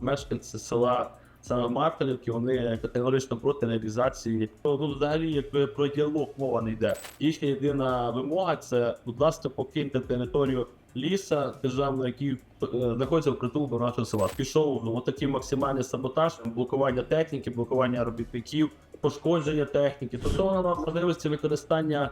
мешканці села саме вони категорично проти реалізації. Ну, взагалі, якби про діалог мова не йде. Їхня єдина вимога це, будь ласка, покиньте територію ліса державного, який е, знаходиться в притулку нашого села. Пішов ну, такий максимальний саботаж, блокування техніки, блокування робітників, пошкодження техніки. Тобто можливості використання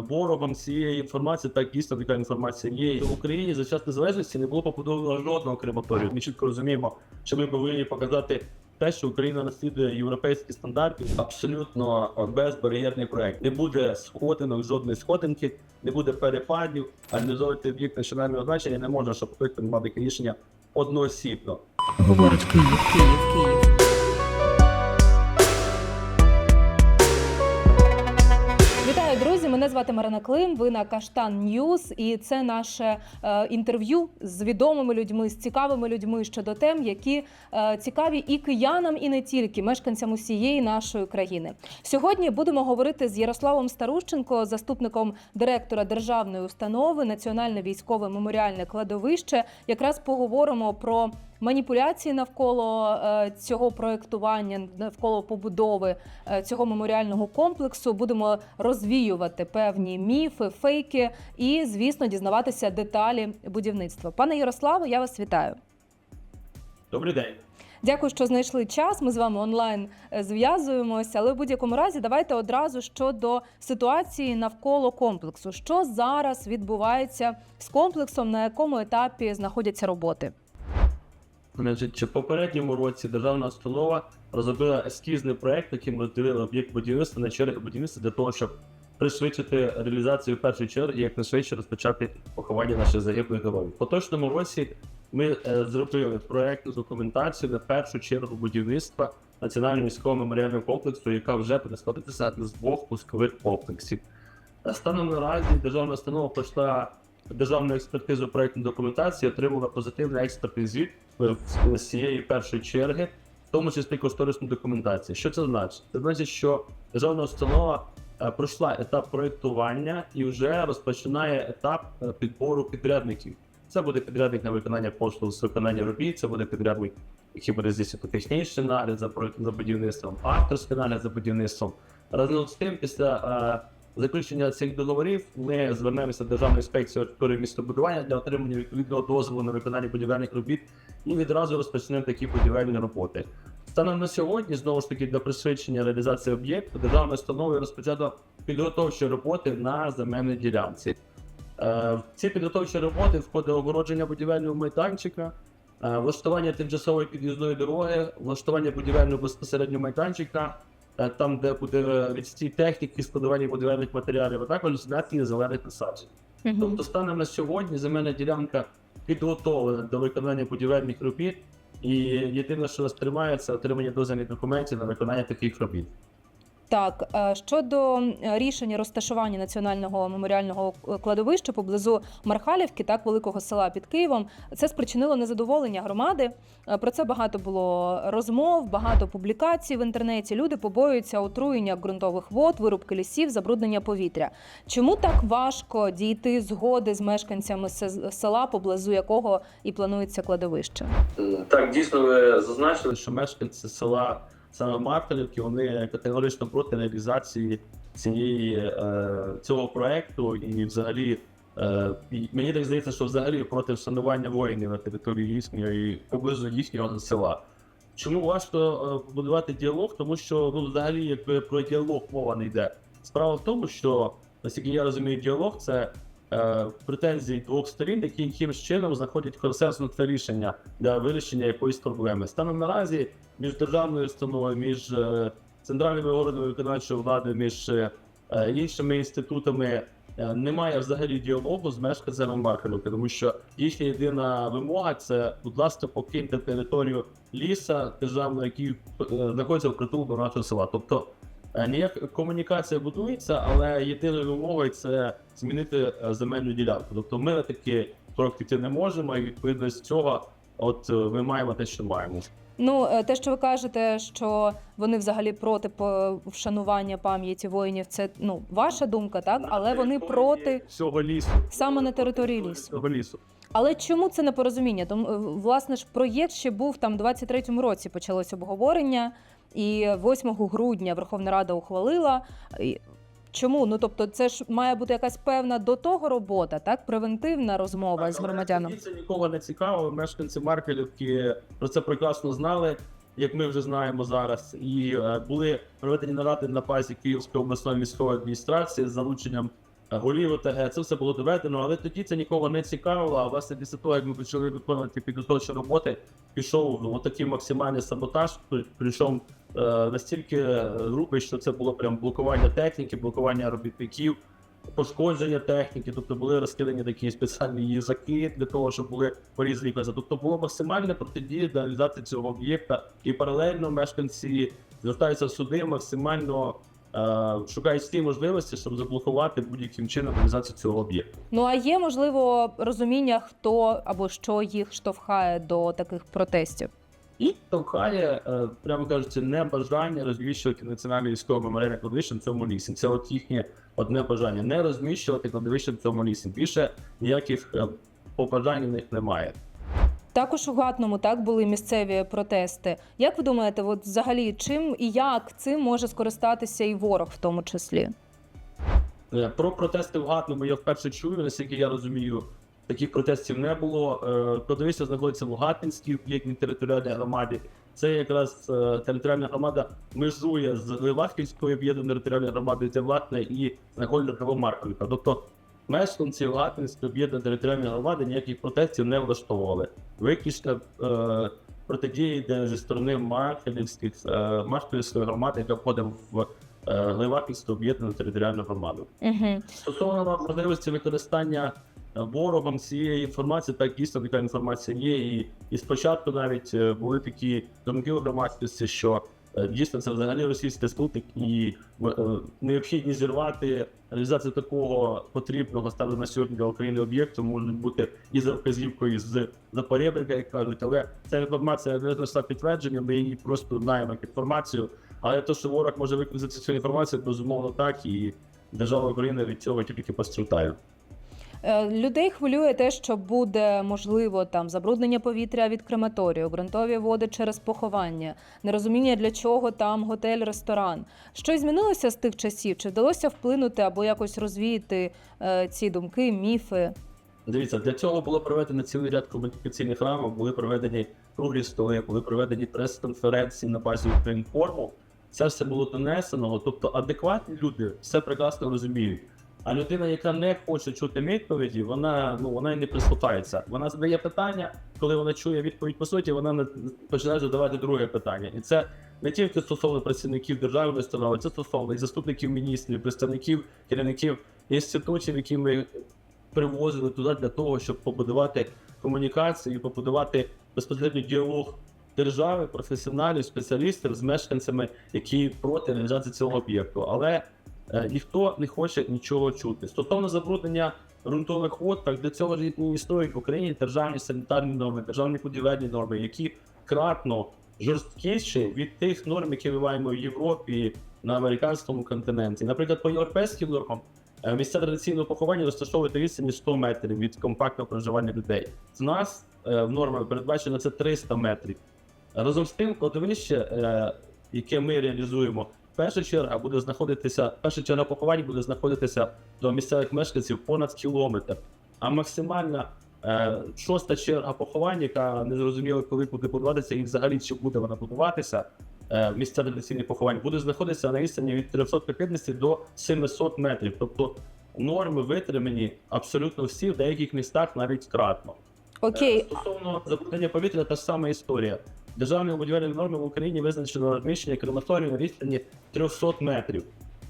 ворогом цієї інформації, так дійсно така інформація є. В Україні за час незалежності не було побудовано жодного крематорію. Ми чітко розуміємо, що ми повинні показати те, що Україна наслідує європейські стандарти, абсолютно безбар'єрний проект. Не буде сходинок, жодної сходинки, не буде перепадів, реалізовувати об'єкт національного значення не можна, щоб хтось приймав таке рішення одноосібно. Говорить Київ, Київ, Київ. Звати Марина Клим. Ви на Каштан Ньюз, і це наше е, інтерв'ю з відомими людьми, з цікавими людьми щодо тем, які е, цікаві і киянам, і не тільки мешканцям усієї нашої країни. Сьогодні будемо говорити з Ярославом Старущенко, заступником директора державної установи Національне військове меморіальне кладовище. Якраз поговоримо про маніпуляції навколо е, цього проектування, навколо побудови е, цього меморіального комплексу. Будемо розвіювати певні міфи, фейки і, звісно, дізнаватися деталі будівництва. Пане Ярославе, я вас вітаю. Добрий день. Дякую, що знайшли час. Ми з вами онлайн е, зв'язуємося. Але в будь-якому разі давайте одразу щодо ситуації навколо комплексу. Що зараз відбувається з комплексом, на якому етапі знаходяться роботи? Значить, в попередньому році державна установа розробила ескізний проект, яким розділили об'єкт будівництва на черги будівництва для того, щоб пришвидшити реалізацію першої черги і якнайшвидше розпочати поховання наших загиблих героїв. В поточному році ми е, зробили проектну документацію на першу чергу будівництва національного військового меморіального комплексу, яка вже буде з двох пускових комплексів. Станом наразі державна установа пройшла державну експертизу проектної документації, отримала позитивний експертний звіт з цієї першої черги, в тому числі кошторисну документацію. Що це значить? Це значить, що державна установа е, пройшла етап проєктування і вже розпочинає етап е, підбору підрядників. Це буде підрядник на виконання послуг з виконання робіт, це буде підрядник, який буде здійснювати технічний нагляд за за будівництвом, авторський нагляд за будівництвом. Разом з тим, після е, заключення цих договорів ми звернемося до Державної інспекції архітектури містобудування для отримання відповідного дозволу на виконання будівельних робіт і відразу розпочнемо такі будівельні роботи. Станом на сьогодні, знову ж таки, для пришвидшення реалізації об'єкту державною установою розпочато підготовчі роботи на земельній ділянці. Е, В ці підготовчі роботи входить огородження будівельного майданчика, е, влаштування тимчасової під'їзної дороги, влаштування будівельного безпосередньо майданчика, е, там, де буде ці техніки, складування будівельних матеріалів, а також знятні зелених насаджень. Тобто, станом на сьогодні земельна ділянка підготовлена до виконання будівельних робіт, і єдине, що нас тримає, це отримання дозвільних документів на виконання таких робіт. Так, е, щодо е, рішення розташування національного меморіального е, кладовища поблизу Мархалівки, так великого села під Києвом, це спричинило незадоволення громади. Про це багато було розмов, багато публікацій в інтернеті. Люди побоюються отруєння ґрунтових вод, вирубки лісів, забруднення повітря. Чому так важко дійти згоди з мешканцями се- села, поблизу якого і планується кладовище? Так, дійсно, ви зазначили, що мешканці села саме Мартинівки, вони категорично проти реалізації цієї е, цього проекту і взагалі. Е, мені так здається, що взагалі проти вшанування воїнів на території їхньої поблизу їхнього села. Чому важко е, будувати діалог? Тому що ну, взагалі, якби про діалог мова не йде. Справа в тому, що наскільки я розумію, діалог це е, претензії двох сторін, які якимось чином знаходять консенсусне рішення для вирішення якоїсь проблеми. Станом наразі між державною установою, між е, центральними органами виконавчої влади, між е, іншими інститутами. Немає взагалі діалогу з мешканцями Маркелюки, тому що їхня єдина вимога це, будь ласка, покиньте територію ліса державного, який знаходиться в притулку нашого села. Тобто ніяк комунікація будується, але єдиною вимогою це змінити е, земельну ділянку. Тобто ми на такі кроки не можемо, і відповідно з цього, от е, ми маємо те, що маємо. Ну, е, те, що ви кажете, що вони взагалі проти вшанування пам'яті воїнів, це ну ваша думка, так? Але вони проти всього лісу. саме на території лісу. Всього лісу. Але чому це непорозуміння? Тому е, власне ж проєкт ще був там 23-му році. Почалось обговорення, і 8 грудня Верховна Рада ухвалила. Чому? Ну тобто, це ж має бути якась певна до того робота, так превентивна розмова з Але громадяном. тоді Це нікого не цікаво. Мешканці Маркелівки про це прекрасно знали, як ми вже знаємо зараз. І е, були проведені наради на базі Київської обласної міської адміністрації з залученням е, голів ОТГ. Це все було доведено, але тоді це нікого не цікавило. А власне після того, як ми почали виконувати підготовчі роботи, пішов ну, такий максимальний саботаж. Прийшов е, настільки грубий, що це було прям блокування техніки, блокування робітників пошкодження техніки, тобто були розкидані такі спеціальні їжаки для того, щоб були порізані кози. Тобто було максимальне протидія реалізації цього об'єкта, і паралельно мешканці звертаються в суди, максимально шукають всі можливості, щоб заблокувати будь-яким чином реалізацію цього об'єкту. Ну а є можливо розуміння, хто або що їх штовхає до таких протестів. І штовхає, е, прямо кажучи, небажання розміщувати національний військовий меморіальний кладовище в цьому лісі. Це от їхнє одне бажання не розміщувати кладовище в цьому лісі. Більше ніяких е, побажань у них немає. Також у Гатному так були місцеві протести. Як ви думаєте, от взагалі чим і як цим може скористатися і ворог в тому числі? Е, Про протести в Гатному я вперше чую, наскільки я розумію, таких протестів не було. Е, Кладовище знаходиться в Гатинській об'єктній територіальній громаді. Це якраз е, територіальна громада межує з Левахівською об'єднаною територіальною громадою, це власне і знаходиться Новомарковіка. Тобто мешканці Гатинської об'єднаної територіальної громади ніяких протестів не влаштовували. Виключно е, протидії йде зі сторони Маркелівських е, Маркелівської громади, яка входить в е, Левахівську об'єднану територіальну громаду. Угу. Стосовно можливості використання е, ворогом цієї інформації, так дійсно така інформація є. І, і спочатку навіть е, були такі думки у громадськості, що дійсно це взагалі російський спутник, і е, необхідність зірвати реалізацію такого потрібного стану на сьогодні для України об'єкту може бути і за вказівкою з запорєбника, як кажуть, але ця інформація не знайшла підтвердження, ми її просто знаємо як інформацію. Але те, що ворог може використати цю інформацію, безумовно так, і держава України від цього тільки постраждає. Е, Людей хвилює те, що буде можливо там забруднення повітря від крематорію, ґрунтові води через поховання, нерозуміння для чого там готель, ресторан. Щось змінилося з тих часів? Чи вдалося вплинути або якось розвіяти е, ці думки, міфи? Дивіться, для цього було проведено цілий ряд комунікаційних рамок, були проведені круглі столи, були проведені прес-конференції на базі Українформу. Це все було донесено. Тобто адекватні люди все прекрасно розуміють. А людина, яка не хоче чути відповіді, вона ну вона й не прислухається. Вона задає питання, коли вона чує відповідь по суті, вона починає задавати друге питання. І це не тільки стосовно працівників державної установи, це стосовно і заступників міністрів, представників керівників інститутів, які ми привозили туди для того, щоб побудувати комунікацію, побудувати безпосередньо діалог держави, професіоналів, спеціалістів з мешканцями, які проти реалізації цього об'єкту. Але ніхто не хоче нічого чути. Стосовно забруднення ґрунтових вод, так для цього ж існують в Україні державні санітарні норми, державні будівельні норми, які кратно жорсткіші від тих норм, які ми маємо в Європі на американському континенті. Наприклад, по європейським нормам Е, Місця традиційного поховання розташовують відстані 100 метрів від компактного проживання людей. З нас е, в нормах передбачено це 300 метрів. Разом з тим, кладовище, е, яке ми реалізуємо, перша черга буде знаходитися, перша черга поховань буде знаходитися до місцевих мешканців понад кілометр. А максимальна е, шоста черга поховань, яка не зрозуміло, коли буде будуватися, і взагалі чи буде вона будуватися, е, місця традиційних поховань, буде знаходитися на відстані від 350 до 700 метрів. Тобто норми витримані абсолютно всі, в деяких містах навіть кратно. Е, Окей, Стосовно забруднення повітря, та ж сама історія. Державними будівельними норми в Україні визначено розміщення крематорію на відстані 300 метрів.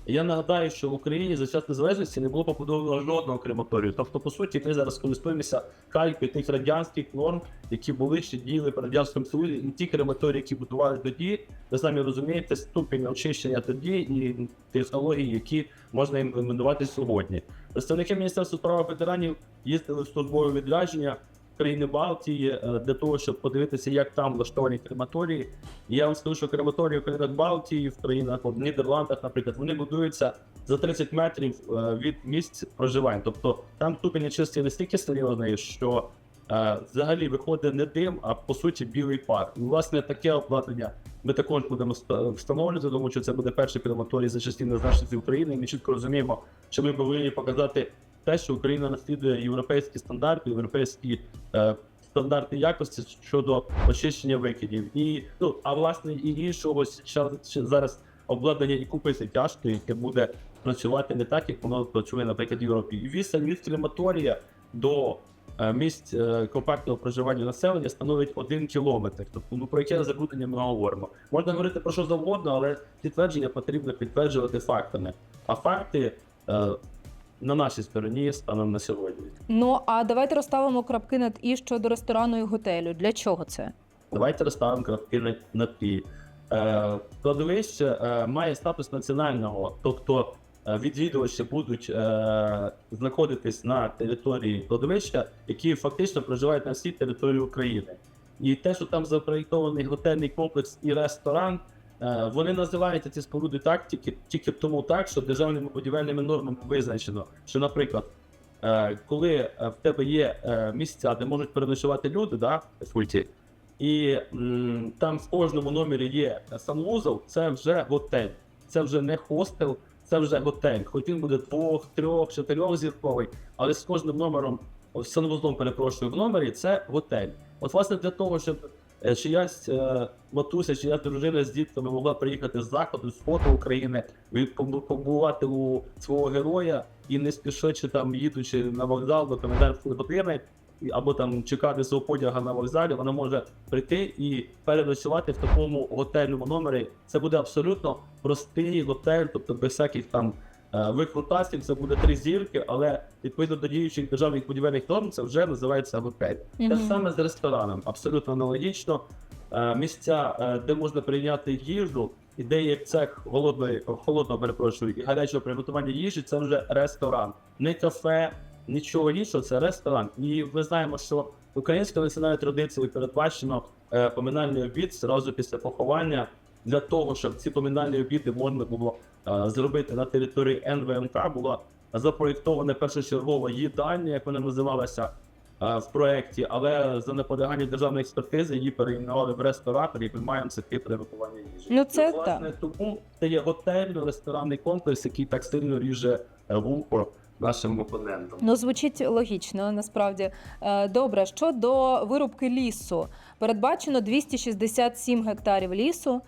Я нагадаю, що в Україні за час незалежності не було побудовано жодного крематорію. Тобто, по суті, ми зараз користуємося калькою тих радянських норм, які були ще діяли при радянському союзі, і ті крематорії, які будували тоді, ви самі розумієте, ступінь очищення тоді і технології, які можна імплементувати сьогодні. Представники Міністерства справ ветеранів їздили в службове відрядження країни Балтії е, для того, щоб подивитися, як там влаштовані крематорії. Я вам скажу, що крематорії в країнах Балтії, в країнах в Нідерландах, наприклад, вони будуються за 30 метрів е, від місць проживання. Тобто там ступінь очистки настільки серйозний, що е, взагалі виходить не дим, а по суті білий пар. І, власне, таке обладнання ми також будемо ста- встановлювати, тому що це буде перший крематорій за частини значності України. І ми чітко розуміємо, що ми повинні показати те, що Україна наслідує європейські стандарти, європейські е, стандарти якості щодо очищення викидів. І ну а власне і іншого зараз обладнання і купити тяжко, яке буде працювати не так, як воно працює, наприклад, в Європі. І відстань від крематорія до е, місць е, компактного проживання населення становить один кілометр. Тобто, ну про яке забруднення ми говоримо. Можна говорити про що завгодно, але підтвердження потрібно підтверджувати фактами. А факти е, на нашій стороні станом на сьогодні. Ну а давайте розставимо крапки над і щодо ресторану і готелю. Для чого це? Давайте розставимо крапки на, на ті. Е, кладовище е, має статус національного, тобто е, відвідувачі будуть е, знаходитись на території кладовища, які фактично проживають на всій території України. І те, що там запроєктований готельний комплекс і ресторан, вони називаються ці споруди так, тільки, тільки тому так, що державними будівельними нормами визначено, що, наприклад, е, коли е, в тебе є е, місця, де можуть переночувати люди, да, суті, і м, там в кожному номері є санвузол, це вже готель, це вже не хостел, це вже готель. Хоч він буде двох, трьох, чотирьох зірковий, але з кожним номером, ось санвузлом, перепрошую, в номері це готель. От власне для того, щоб е, чиясь е, матуся, чиясь дружина з дітками могла приїхати з заходу, з фото України, побувати у свого героя і не спішучи там їдучи на вокзал до комендантської години, або там чекати свого потяга на вокзалі, вона може прийти і переночувати в такому готельному номері. Це буде абсолютно простий готель, тобто без всяких там е, викрутасів, це буде три зірки, але відповідно до діючих державних будівельних норм це вже називається готель. Те ж Мгм. саме з рестораном, абсолютно аналогічно. Е, Місця, е, де можна прийняти їжу, і де є цех голодної, холодного перепрошую, і гарячого приготування їжі, це вже ресторан. Не кафе, нічого іншого, це ресторан. І ми знаємо, що українською національною традицією передбачено е, поминальний обід зразу після поховання для того, щоб ці поминальні обіди можна було е, зробити на території НВМК, була запроєктована першочергова їдальня, як вона називалася е, в проєкті, але за наполягання державної експертизи її перейменували в ресторатор, і ми маємо цехи приготування їжі. Ну, це І, власне, тому це є готельно-ресторанний комплекс, який так сильно ріже е, вухо нашим опонентам. Ну, звучить логічно, насправді. Добре, щодо вирубки лісу, передбачено 267 гектарів лісу,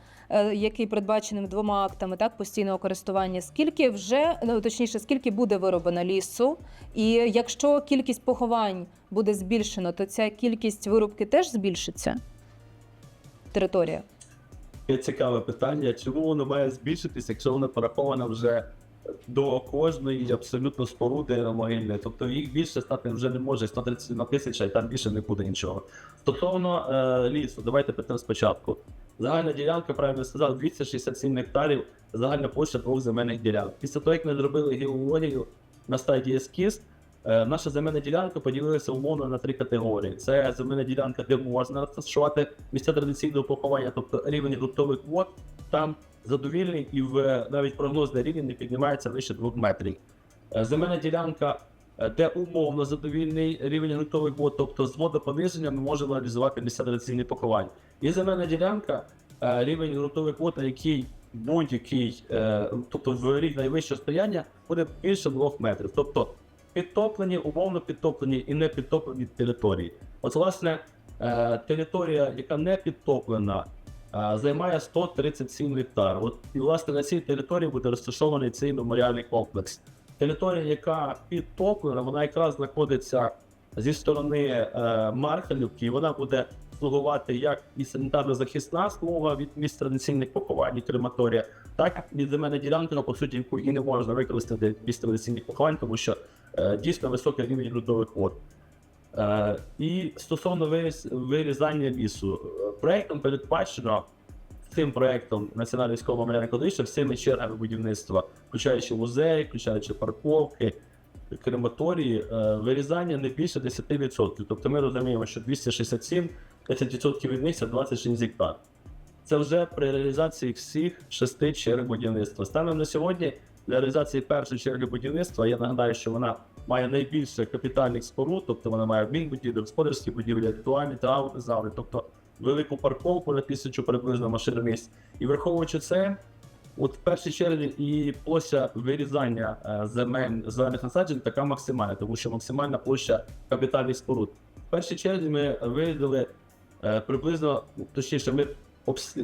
який передбачений двома актами так постійного користування. Скільки вже ну, точніше, скільки буде вирублено лісу? І якщо кількість поховань буде збільшено, то ця кількість вирубки теж збільшиться? Територія. Цікаве питання, чому воно має збільшитися, якщо воно пораховано вже до кожної абсолютно споруди могильної. Тобто їх більше стати вже не може 131 тисяча, і там більше не буде нічого. Стосовно е, лісу, давайте питаємо спочатку. Загальна ділянка, правильно сказав, 267 гектарів, загальна площа двох земельних ділянок. Після того, як ми зробили геологію на стадії ескіз, Е, Наша земельна ділянка поділилася умовно на три категорії: це земельна ділянка, де можна розташувати місця традиційного поховання, тобто рівень ґрунтових вод там задовільний і в навіть прогнозний рівень не піднімається вище 2 метрів. Е, Земельна ділянка, де умовно задовільний рівень ґрунтових вод, тобто з водопониженням ми можемо реалізувати місця традиційних поховань. І земельна ділянка, е, рівень ґрунтових вод, який будь-який, е, тобто в рік найвищого стояння, буде більше 2 метрів. Тобто підтоплені, умовно підтоплені і не підтоплені території. От, власне, е, територія, яка не підтоплена, е, займає 137 гектар. От, і, власне, на цій території буде розташований цей меморіальний комплекс. Територія, яка підтоплена, вона якраз знаходиться зі сторони е, Мархалівки, і вона буде слугувати як і санітарно-захисна смуга від місць традиційних поховань і крематорія, так і земельна ділянка, по суті, яку і не можна використати місць традиційних поховань, тому що е, дійсно високий рівень ґрунтових вод. Е, і стосовно виріз- вирізання лісу, проектом передбачено цим проектом Національного військового меморіального кладовища всіми чергами будівництва, включаючи музеї, включаючи парковки, крематорії, е, вирізання не більше 10%. Тобто ми розуміємо, що 267, 10% від них це 26 гектар. Це вже при реалізації всіх шести черг будівництва. Станом на сьогодні для реалізації першої черги будівництва, я нагадаю, що вона має найбільше капітальних споруд, тобто вона має адмінбудівлі, господарські будівлі, ритуальні та аудиозали, тобто велику парковку на тисячу приблизно машиномісць. І враховуючи це, от в першій черзі і площа вирізання е, земель зелених насаджень така максимальна, тому що максимальна площа капітальних споруд. В першій черзі ми вирізали е, приблизно, точніше, ми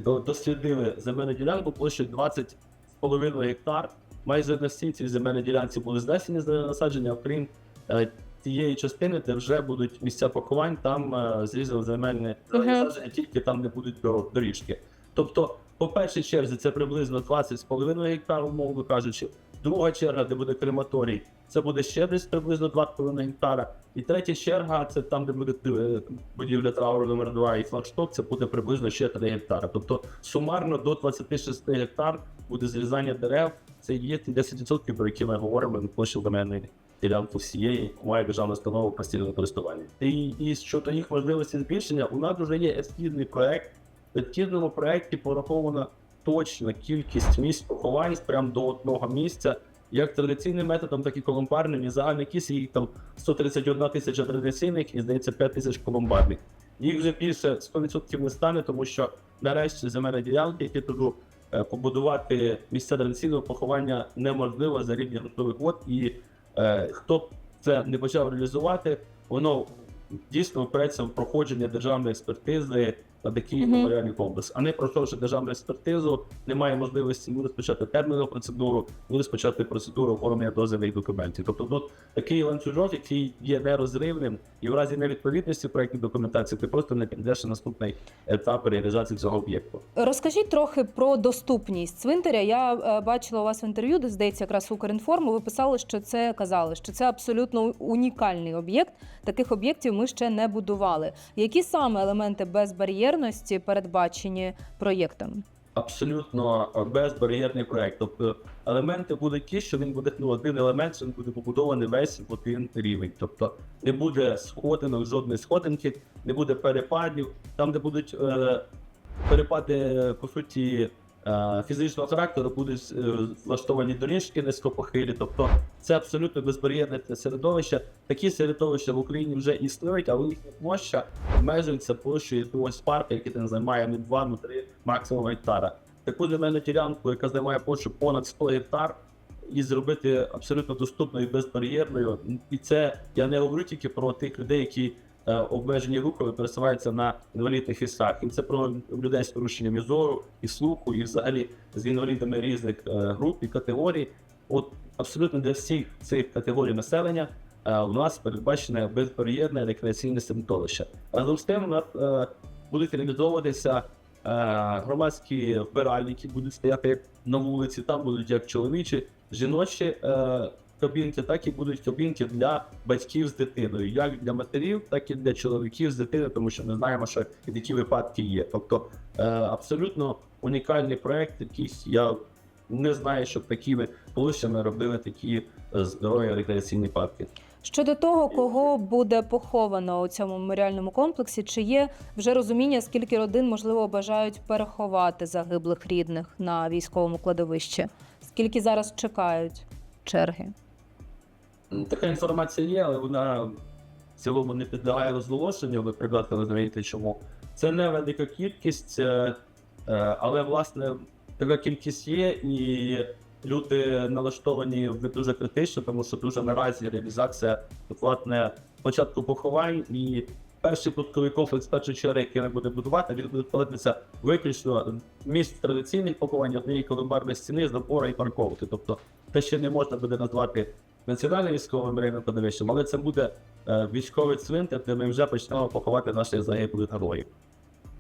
дослідили земельну ділянку площею 20,5 гектар. Майже на всій цій земельній ділянці були знесені насадження, окрім тієї частини, де вже будуть місця поховань, там е, зрізали зелені Мгм. тільки там не будуть дор- доріжки. Тобто, по першій черзі це приблизно 20,5 гектар, умовно кажучи. Друга черга, де буде крематорій, це буде ще десь приблизно 2,5 гектара. І третя черга, це там, де буде е, будівля трауру номер 2 і флагшток, це буде приблизно ще 3 гектара. Тобто сумарно до 26 гектар буде зрізання дерев. Це є ті 10%, про які ми говоримо на площі земельної ділянки всієї, має державна установа постійного користування. І, і щодо їх можливості збільшення, у нас вже є ескізний проект. В ескізному проекті порахована точна кількість місць поховань прямо до одного місця, як традиційним методом, так і колумбарним. І загальна кількість їх там 131 тисяча традиційних і здається 5 тисяч колумбарних. Їх вже більше 100% не стане, тому що нарешті земельна ділянки, які туди е, побудувати місця традиційного поховання неможливо за рівня ґрунтових вод. І хто б це не почав реалізувати, воно дійсно впирається в проходження державної експертизи на такий меморіальний комплекс. А не пройшовши державну експертизу, немає можливості ні розпочати термінову процедуру, ні розпочати процедуру оформлення дозвільних документів. Тобто тут такий ланцюжок, який є нерозривним, і в разі невідповідності проєктної документації ти просто не підеш на наступний етап реалізації цього об'єкту. Розкажіть трохи про доступність цвинтаря. Я е, бачила у вас в інтерв'ю, де здається, якраз Укрінформу. Ви писали, що це казали, що це абсолютно унікальний об'єкт. Таких об'єктів ми ще не будували. Які саме елементи безбар'єрності передбачені проєктом? Абсолютно безбар'єрний проект. Тобто елементи будуть ті, що він буде ну, один елемент, що він буде побудований весь в один рівень. Тобто не буде сходинок, жодної сходинки, не буде перепадів. Там, де будуть е, перепади, по суті, е, фізичного характеру, будуть е, влаштовані доріжки низькопохилі. Тобто це абсолютно безбар'єрне середовище. Такі середовища в Україні вже існують, але їхня площа обмежується площею якогось парку, який там займає не 2, ну 3 максимум гектара. Таку земельну ділянку, яка займає площу понад 100 гектар, і зробити абсолютно доступною безбар'єрною. І це я не говорю тільки про тих людей, які е, обмежені рухами пересуваються на інвалідних візках. І це про людей з порушенням зору, і слуху, і взагалі з інвалідами різних е, груп і категорій. От абсолютно для всіх цих категорій населення е, у нас передбачене безбар'єрне рекреаційне середовище. Разом з тим е, будуть реалізовуватися е, громадські вбиральники, будуть стояти на вулиці. Там будуть як чоловічі, жіночі е, кабінки, так і будуть кабінки для батьків з дитиною, як для матерів, так і для чоловіків з дитиною, тому що ми знаємо, що і такі випадки є. Тобто е, абсолютно унікальний проект, який я не знаю, щоб такими площами робили такі е, здорові рекреаційні парки. Щодо того, кого буде поховано у цьому меморіальному комплексі, чи є вже розуміння, скільки родин можливо бажають переховати загиблих рідних на військовому кладовищі? Скільки зараз чекають черги? Така інформація є, але вона в цілому не підлягає розголошенню. Ви прекрасно розумієте, чому. Це не велика кількість, е, е, але власне така кількість є, і люди налаштовані в дуже критично, тому що дуже наразі реалізація власне початку поховань і. Перший пусковий комплекс першої черги, який не буде будувати, він буде складатися виключно місць традиційних поховань, однієї колумбарної стіни, забора і парковки. Тобто те, що не можна буде назвати національним військовим меморіальним кладовищем, але це буде е, військовий цвинтар, де ми вже почнемо поховати наших загиблих героїв.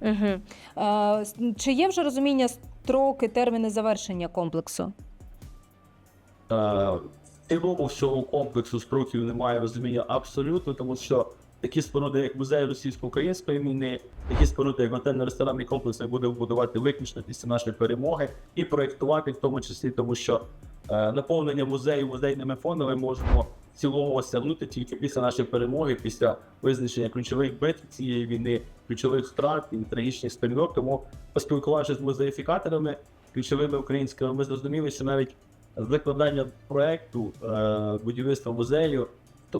Угу. Е, чи є вже розуміння строки, терміни завершення комплексу? Е, в цілому всього комплексу строків немає розуміння абсолютно, тому що такі споруди, як музей російсько-української війни, такі споруди, як готельно-ресторанний комплекс, ми будемо будувати виключно після нашої перемоги і проєктувати в тому числі, тому що наповнення музею музейними фондами можемо в цілому осягнути тільки після нашої перемоги, після визначення ключових битв цієї війни, ключових втрат і трагічних сторінок. Тому поспілкувавшись з музеїфікаторами, ключовими українськими, ми зрозуміли, що навіть з викладання проекту е, будівництва музею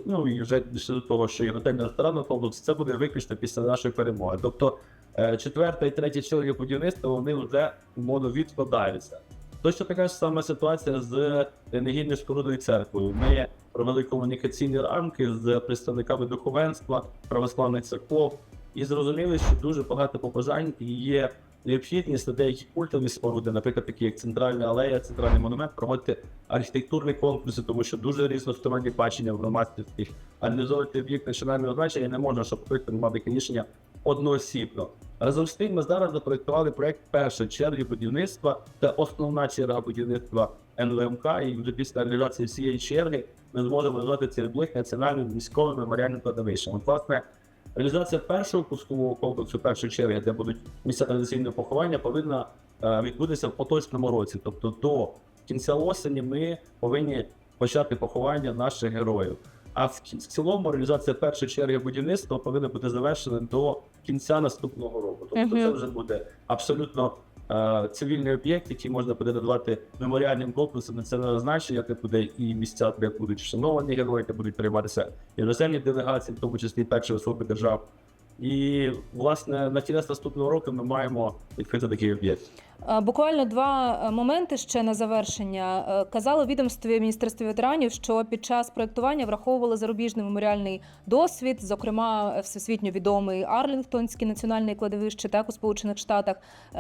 ну і вже до того, що є готельний ресторанний комплекс, це буде виключно після нашої перемоги. Тобто е, четверта і третя черги будівництва вони вже умовно відкладаються. Точно така ж сама ситуація з негідною спорудою церквою. Ми провели комунікаційні рамки з представниками духовенства, православних церков, і зрозуміли, що дуже багато побажань є необхідність на деякі культові споруди, наприклад, такі як центральна алея, центральний монумент, проводити архітектурні конкурси, тому що дуже різносторонні бачення в громадських аналізовувати об'єкт національного значення не можна, щоб приклад мав таке рішення одноосібно. Разом з тим, ми зараз запроектували проект першої черги будівництва та основна черга будівництва НВМК, і вже після реалізації всієї черги ми зможемо назвати об'єкт національним військовим меморіальним кладовищем. Власне, реалізація першого пускового комплексу першої черги, де будуть місця традиційного поховання, повинна е, відбутися в поточному році. Тобто до кінця осені ми повинні почати поховання наших героїв. А в цілому реалізація першої черги будівництва повинна бути завершена до кінця наступного року. Тобто це вже буде абсолютно е, цивільний об'єкт, який можна буде надавати меморіальним комплексом національного значення, де буде і місця, де будуть вшановані герої, де будуть прийматися іноземні делегації, в тому числі перші особи держав. І власне на кінець наступного року ми маємо відкрити такий об'єкт. Е, Буквально два е, моменти ще на завершення. Е, Казали у відомстві Міністерства ветеранів, що під час проектування враховували зарубіжний меморіальний досвід, зокрема всесвітньо відомий Арлінгтонське національне кладовище, так у Сполучених Штатах.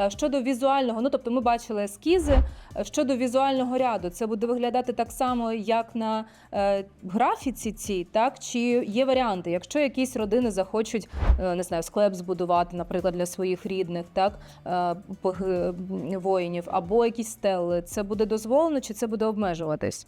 Щодо візуального, ну тобто ми бачили ескізи. Щодо візуального ряду, це буде виглядати так само, як на графіці цій, так чи є варіанти, якщо якісь родини захочуть не знаю, склеп збудувати, наприклад, для своїх рідних, так воїнів, або якісь стели, це буде дозволено чи це буде обмежуватись?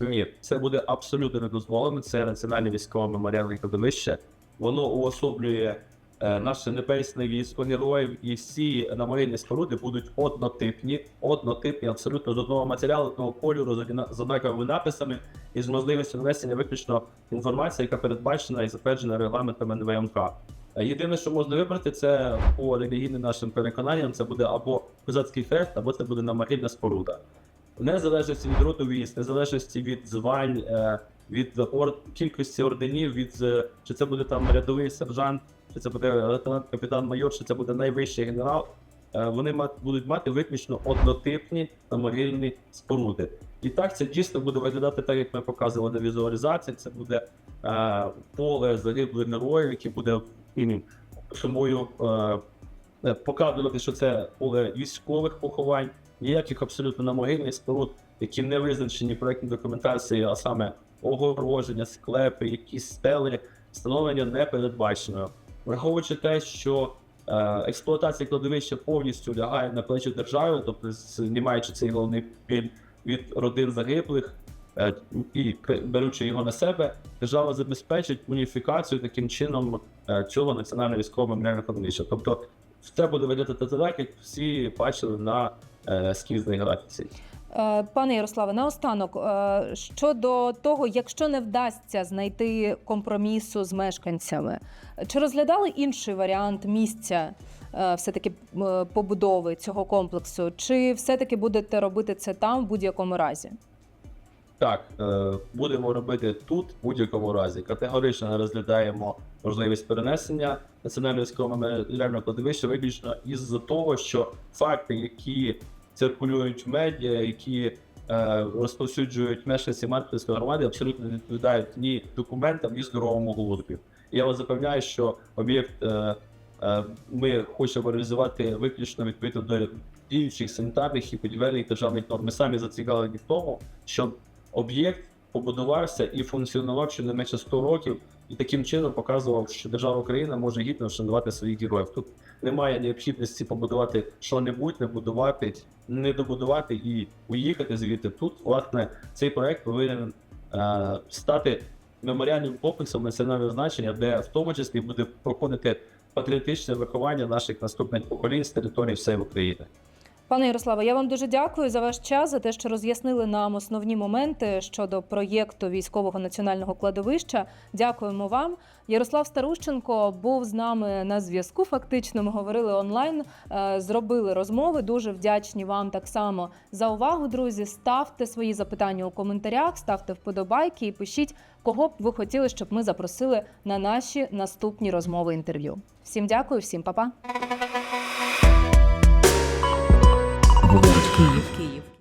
Ні, це буде абсолютно не дозволено. Це національне військове меморіальне кладовище. Воно уособлює е, наше небесне військо героїв, і всі наморільні споруди будуть однотипні, однотипні, абсолютно з одного матеріалу, одного кольору, з одна- з однаковими написами і з можливістю нанесення виключно інформації, яка передбачена і затверджена регламентами НВМК. Єдине, що можна вибрати, це по релігійним нашим переконанням, це буде або козацький хрест, або це буде намагільна споруда. В незалежності від роду військ, незалежності від звань, е, від ор... кількості орденів, від е, чи це буде там рядовий сержант, чи це буде лейтенант, капітан майор, чи це буде найвищий генерал. е, Вони ма- будуть мати виключно однотипні та могильні споруди. І так це дійсно буде виглядати так, як ми показували на візуалізації. Це буде е, поле загиблих героїв, яке буде м, собою е, е, показувати, що це поле військових поховань, ніяких абсолютно на могильних споруд, які не визначені проєктні документації, а саме огороження, склепи, якісь стели, встановлення не передбачено. Враховуючи те, що е, експлуатація кладовища повністю лягає на плечі держави, тобто знімаючи цей головний біль від родин загиблих е, і беручи його на себе, держава забезпечить уніфікацію таким чином цього національного військового меморіального кладовища. Тобто все буде виглядати так, як всі бачили на е, ескізній графіці. Е, Пане Ярославе, наостанок е, щодо того, якщо не вдасться знайти компромісу з мешканцями, чи розглядали інший варіант місця е, все-таки е, побудови цього комплексу, чи все-таки будете робити це там в будь-якому разі? Так, е, будемо робити тут в будь-якому разі. Категорично не розглядаємо можливість перенесення національного меморіального кладовища виключно із-за того, що факти, які циркулюють в медіа, які е, розповсюджують мешканці Марківської громади, абсолютно не відповідають ні документам, ні здоровому глузду. І Я вас запевняю, що об'єкт е, ми хочемо реалізувати виключно відповідно до діючих санітарних і будівельних державних норм. Ми самі зацікавлені в тому, щоб об'єкт побудувався і функціонував щонайменше 100 років, і таким чином показував, що держава Україна може гідно вшанувати своїх героїв. Тут немає необхідності побудувати що-небудь, не будувати, не добудувати і уїхати звідти. Тут, власне, цей проект повинен е, стати меморіальним комплексом національного значення, де в тому числі буде проходити патріотичне виховання наших наступних поколінь з території всієї України. Пане Ярославе, я вам дуже дякую за ваш час, за те, що роз'яснили нам основні моменти щодо проєкту військового національного кладовища. Дякуємо вам. Ярослав Старущенко був з нами на зв'язку. Фактично, ми говорили онлайн, е, зробили розмови. Дуже вдячні вам так само за увагу, друзі. Ставте свої запитання у коментарях, ставте вподобайки і пишіть, кого б ви хотіли, щоб ми запросили на наші наступні розмови інтерв'ю. Всім дякую, всім па-па. Говорить Київ. Київ.